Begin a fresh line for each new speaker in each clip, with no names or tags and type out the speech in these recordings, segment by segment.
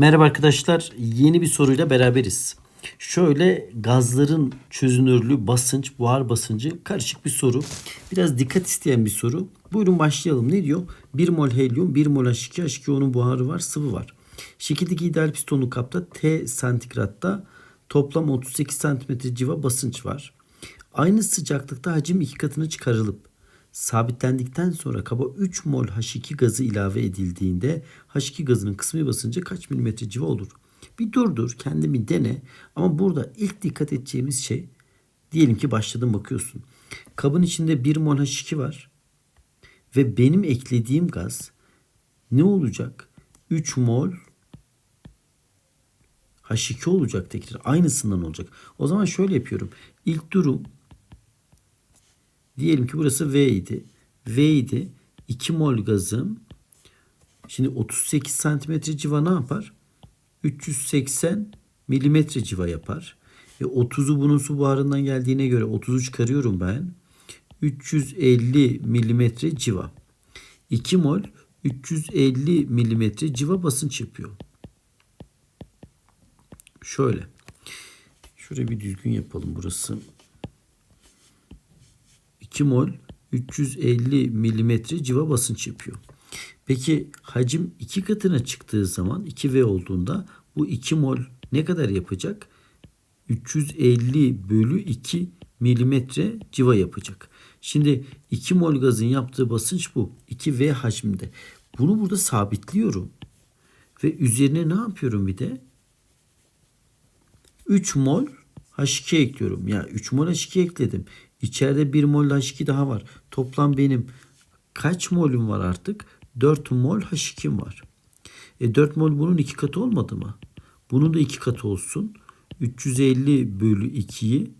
Merhaba arkadaşlar. Yeni bir soruyla beraberiz. Şöyle gazların çözünürlüğü, basınç, buhar basıncı karışık bir soru. Biraz dikkat isteyen bir soru. Buyurun başlayalım. Ne diyor? 1 mol helyum, 1 mol H2, H2O'nun buharı var, sıvı var. Şekildeki ideal pistonlu kapta T santigratta toplam 38 santimetre civa basınç var. Aynı sıcaklıkta hacim iki katına çıkarılıp sabitlendikten sonra kaba 3 mol H2 gazı ilave edildiğinde H2 gazının kısmi basıncı kaç milimetre civa olur? Bir durdur, kendini dene. Ama burada ilk dikkat edeceğimiz şey diyelim ki başladın bakıyorsun. Kabın içinde 1 mol H2 var ve benim eklediğim gaz ne olacak? 3 mol H2 olacak tekrar. Aynısından olacak. O zaman şöyle yapıyorum. İlk durum Diyelim ki burası V idi. V idi. 2 mol gazım. Şimdi 38 santimetre civa ne yapar? 380 milimetre civa yapar. E 30'u bunun su buharından geldiğine göre 30'u çıkarıyorum ben. 350 milimetre civa. 2 mol 350 milimetre civa basınç yapıyor. Şöyle. Şurayı bir düzgün yapalım burası. 2 mol 350 milimetre civa basınç yapıyor. Peki hacim iki katına çıktığı zaman 2V olduğunda bu 2 mol ne kadar yapacak? 350 bölü 2 milimetre civa yapacak. Şimdi 2 mol gazın yaptığı basınç bu. 2V hacminde. Bunu burada sabitliyorum. Ve üzerine ne yapıyorum bir de? 3 mol H2 ekliyorum. Ya 3 mol H2 ekledim. İçeride 1 mol H2 daha var. Toplam benim kaç molüm var artık? 4 mol H2'm var. E 4 mol bunun iki katı olmadı mı? Bunun da iki katı olsun. 350 bölü 2'yi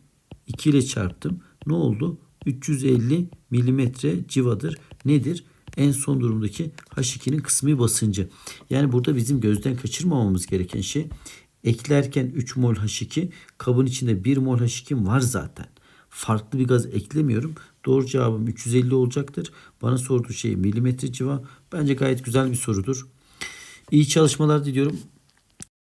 2 ile çarptım. Ne oldu? 350 milimetre civadır. Nedir? En son durumdaki H2'nin kısmi basıncı. Yani burada bizim gözden kaçırmamamız gereken şey eklerken 3 mol H2 kabın içinde 1 mol H2 var zaten. Farklı bir gaz eklemiyorum. Doğru cevabım 350 olacaktır. Bana sorduğu şey milimetre civa. Bence gayet güzel bir sorudur. İyi çalışmalar diliyorum.